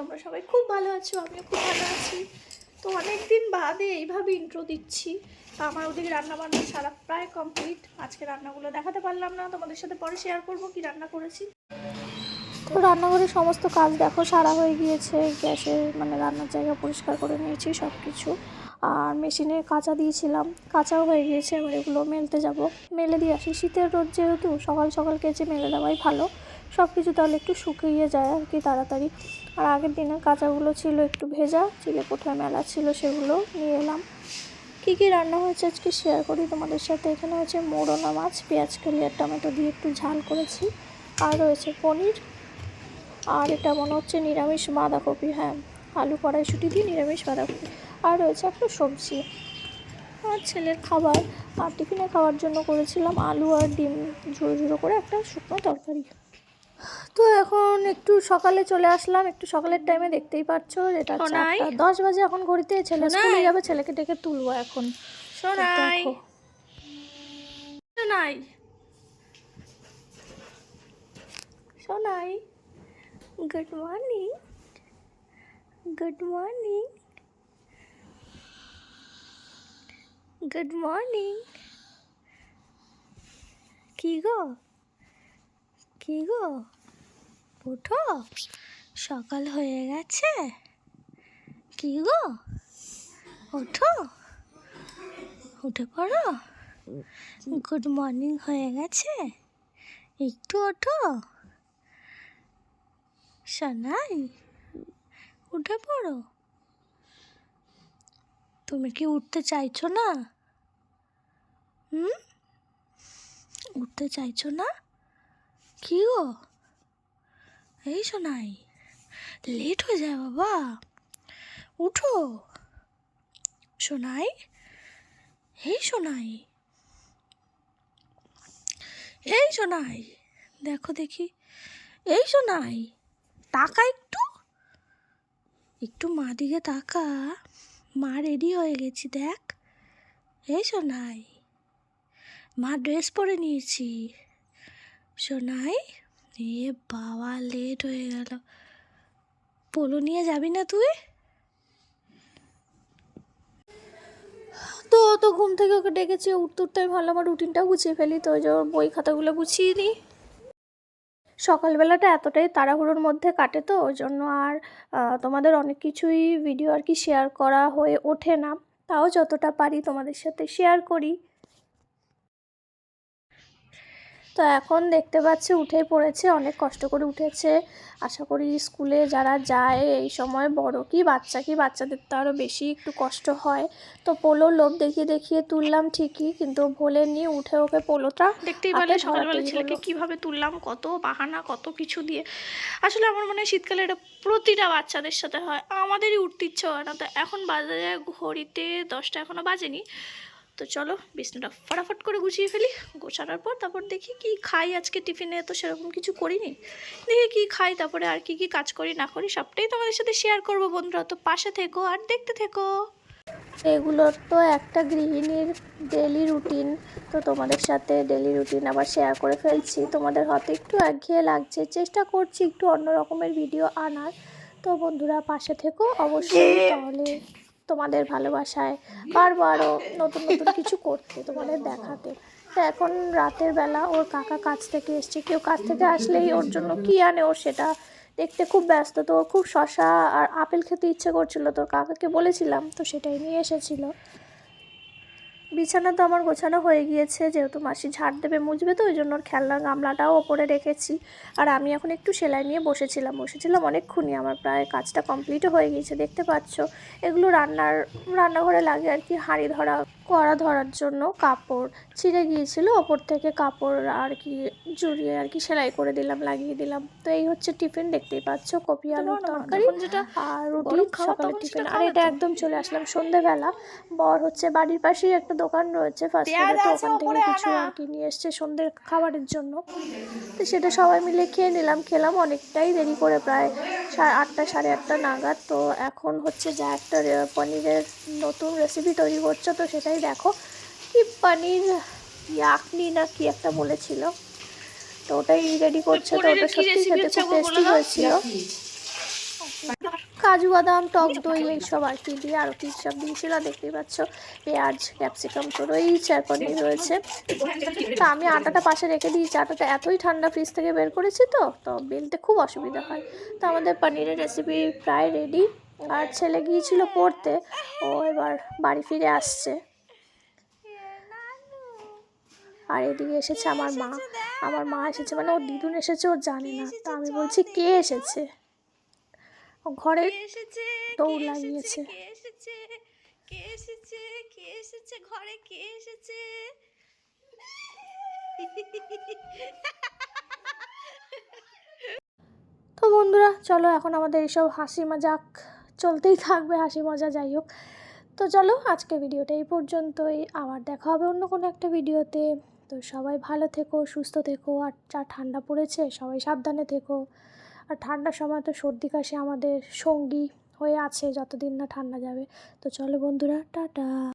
তোমরা সবাই খুব ভালো আছো, আমিও খুব ভালো আছি। তো অনেক দিন বাদে এইভাবে ইন্ট্রো দিচ্ছি। আমার ওদিকে রান্না বান্না সারা প্রায় কমপ্লিট আজকে রান্নাগুলো দেখাতে পারলাম না, তোমাদের সাথে পরে শেয়ার করব কি রান্না করেছি। তো রান্নাঘরের সমস্ত কাজ দেখো, সারা হয়ে গিয়েছে। গ্যাসে মানে রান্নার জায়গা পরিষ্কার করে নিয়েছি সব কিছু আর মেশিনে কাঁচা দিয়েছিলাম, কাঁচাও হয়ে গিয়েছে, এবার এগুলো মেলতে যাব। মেলে দিয়ে আসি। শীতের রোদ যেহেতু, সকাল সকাল কেচে মেলে দেওয়াই ভালো। সব কিছু তাহলে একটু শুকিয়ে যায় আর কি তাড়াতাড়ি। আর আগের দিনের কাঁচাগুলো ছিল একটু ভেজা, চিলে কোঠায় মেলা ছিল সেগুলো নিয়ে এলাম। কী কী রান্না হয়েছে আজকে শেয়ার করি তোমাদের সাথে। এখানে হচ্ছে মোড়না মাছ, পেঁয়াজ কালি আর টমেটো দিয়ে একটু ঝাল করেছি। আর রয়েছে পনির। আর এটা মনে হচ্ছে নিরামিষ বাঁধাকপি হ্যাঁ। আলু কড়াইশুটি দিয়ে নিরামিষ বাঁধাকপি। আর রয়েছে একটা সবজি। আর ছেলের খাবার। আর টিফিনে খাওয়ার জন্য করেছিলাম আলু আর ডিম ঝুড়ো ঝুড়ো করে একটা শুকনো তরকারি। তো এখন একটু সকালে চলে আসলাম। একটু সকালের টাইমে দেখতেই পাচ্ছ এটা? দশ বাজে এখন ঘড়িতে। ছেলে? স্কুলে যাবে ছেলেকে ডেকে তুলবো এখন। Sonai Sonai Sonai good morning good morning good morning কি গো? কি গো? ওঠো সকাল হয়ে গেছে। কি গো? ওঠো উঠে পড়ো। গুড মর্নিং হয়ে গেছে। একটু ওঠো। সানাই, উঠে পড়ো। তুমি কি উঠতে চাইছো না? হুম? উঠতে চাইছো না? কি গো? এই সোনাই লেট হয়ে যায় বাবা। উঠো। সোনাই, এই সোনাই। এই সোনাই, দেখো দেখি। এই সোনাই, তাকা একটু। একটু মা দিকে তাকা। মা রেডি হয়ে গেছি, দেখ। এই সোনাই, মা ড্রেস পরে নিয়েছি। সোনাই এ বাবা লেট হয়ে গেল। পোলো নিয়ে যাবি না তুই? তো তো ঘুম থেকে ওকে ডেকেছি উঠতে উঠতে আমি ভালো আমার রুটিনটাও গুছিয়ে ফেলি, তো ওই যে বই খাতাগুলো গুছিয়ে নিই সকালবেলাটা এতটাই তাড়াহুড়োর মধ্যে কাটে তো, ওই জন্য আর তোমাদের অনেক কিছুই ভিডিও আর কি শেয়ার করা হয়ে ওঠে না। তাও যতটা পারি তোমাদের সাথে শেয়ার করি। তো এখন দেখতে পাচ্ছি উঠেই পড়েছে অনেক কষ্ট করে উঠেছে। আশা করি স্কুলে যারা যায় এই সময় বড় কি বাচ্চা কি বাচ্চাদের তো আরও বেশি একটু কষ্ট হয়। তো পোলো লোভ দেখিয়ে দেখিয়ে তুললাম ঠিকই কিন্তু ভোলে নিয়ে উঠে ওকে পোলোটা দেখতেই পারলে সকালবেলা ছেলেকে কীভাবে তুললাম কত বাহানা কত কিছু দিয়ে। আসলে আমার মনে হয় শীতকালে এটা প্রতিটা বাচ্চাদের সাথে হয় আমাদেরই উঠতে ইচ্ছে হয় না। তো এখন বাজে যায় ঘড়িতে দশটা এখনও বাজেনি। তো চলো বিছনাটা ফটাফট করে গুছিয়ে ফেলি গোছানোর পর তারপর দেখি কি খাই আজকে টিফিনে তো সেরকম কিছু করিনি। দেখি কি খাই তারপরে আর কি কি কাজ করি না করি সবটাই তোমাদের সাথে শেয়ার করব বন্ধুরা। তো পাশে থেকো আর দেখতে থেকো। এগুলোর তো একটা গৃহিণীর ডেলি রুটিন তো তোমাদের সাথে ডেলি রুটিন আবার শেয়ার করে ফেলছি। তোমাদের হয়তো একটু একঘেয়ে লাগছে চেষ্টা করছি একটু অন্য রকমের ভিডিও আনার। তো বন্ধুরা পাশে থেকো অবশ্যই তাহলে তোমাদের ভালোবাসায়। বারবারও নতুন নতুন কিছু করতে তোমাদের দেখাতে। তো এখন রাতের বেলা ওর কাকা কাছ থেকে এসছে। কেউ কাছ থেকে আসলেই ওর জন্য কী আনে ওর সেটা দেখতে খুব ব্যস্ত। তো খুব শশা আর আপেল খেতে ইচ্ছে করছিল। তোর কাকাকে বলেছিলাম, তো সেটাই নিয়ে এসেছিল। বিছানা তো আমার গোছানো হয়ে গিয়েছে, যেহেতু মাসি ঝাড় দেবে মুজবে তো, ওই জন্য ওর গামলাটাও ওপরে রেখেছি। আর আমি এখন একটু সেলাই নিয়ে বসেছিলাম বসেছিলাম অনেকক্ষণই, আমার প্রায় কাজটা কমপ্লিটও হয়ে গিয়েছে, দেখতে পাচ্ছ। এগুলো রান্নার, রান্নাঘরে লাগে আর কি, হাঁড়ি ধরা কড়া ধরার জন্য কাপড় ছিঁড়ে গিয়েছিল। ওপর থেকে কাপড় আর কি জড়িয়ে আর কি সেলাই করে দিলাম লাগিয়ে দিলাম। তো এই হচ্ছে টিফিন দেখতেই পাচ্ছ। কপি আলুর তরকারি আর রুটি সকালের টিফিন। আর এটা একদম চলে আসলাম সন্ধেবেলা। বর হচ্ছে বাড়ির পাশেই একটা দোকান রয়েছে ফার্স্ট তো ওখান থেকে কিছু আর কি নিয়ে এসছে সন্ধ্যের খাবারের জন্য। তো সেটা সবাই মিলে খেয়ে নিলাম। খেলাম অনেকটাই দেরি করে প্রায় আটটা সাড়ে আটটা নাগাদ। তো এখন হচ্ছে যা একটা পনিরের নতুন রেসিপি তৈরি করছ তো সেটাই দেখো। কি পনির ইয়াকনি না কি একটা বলেছিল। তো ওটাই রেডি করছে তো ওটা সত্যি খেতে খুব টেস্টি? হয়েছিল। কাজু, বাদাম, টক দই এইসব আর কি দিয়ে আরও কী সব দিয়েছিল দেখতেই পাচ্ছ পেঁয়াজ ক্যাপসিকাম তো রয়েছে আর পনির রয়েছে। তা আমি আটাটা পাশে রেখে দিয়েছি। আটাটা এতই ঠান্ডা ফ্রিজ থেকে বের করেছি তো তো বেলতে খুব অসুবিধা হয়। তো আমাদের পনিরের রেসিপি প্রায় রেডি আর ছেলে গিয়েছিল পড়তে, ও এবার বাড়ি ফিরে আসছে। আর এদিকে এসেছে আমার মা। আমার মা এসেছে মানে ওর দিদুন এসেছে, ও জানে না। তা আমি বলছি, কে এসেছে? ঘরে এসেছে? দৌড় লাগিয়েছে। কে এসেছে? কে এসেছে? কে এসেছে? ঘরে কে এসেছে? তো বন্ধুরা চলো এখন আমাদের এইসব হাসি মজাক চলতেই থাকবে হাসি মজা যাই হোক। তো চলো আজকে ভিডিওটা এই পর্যন্তই। আবার দেখা হবে অন্য কোনো একটা ভিডিওতে। তো সবাই ভালো থেকো সুস্থ থেকো। আর যা ঠান্ডা পড়েছে সবাই সাবধানে থেকো। আর ঠান্ডার সময় তো সর্দি কাশি আমাদের সঙ্গী হয়ে আছে যতদিন না ঠান্ডা যাবে। তো চলো বন্ধুরা, টাটা।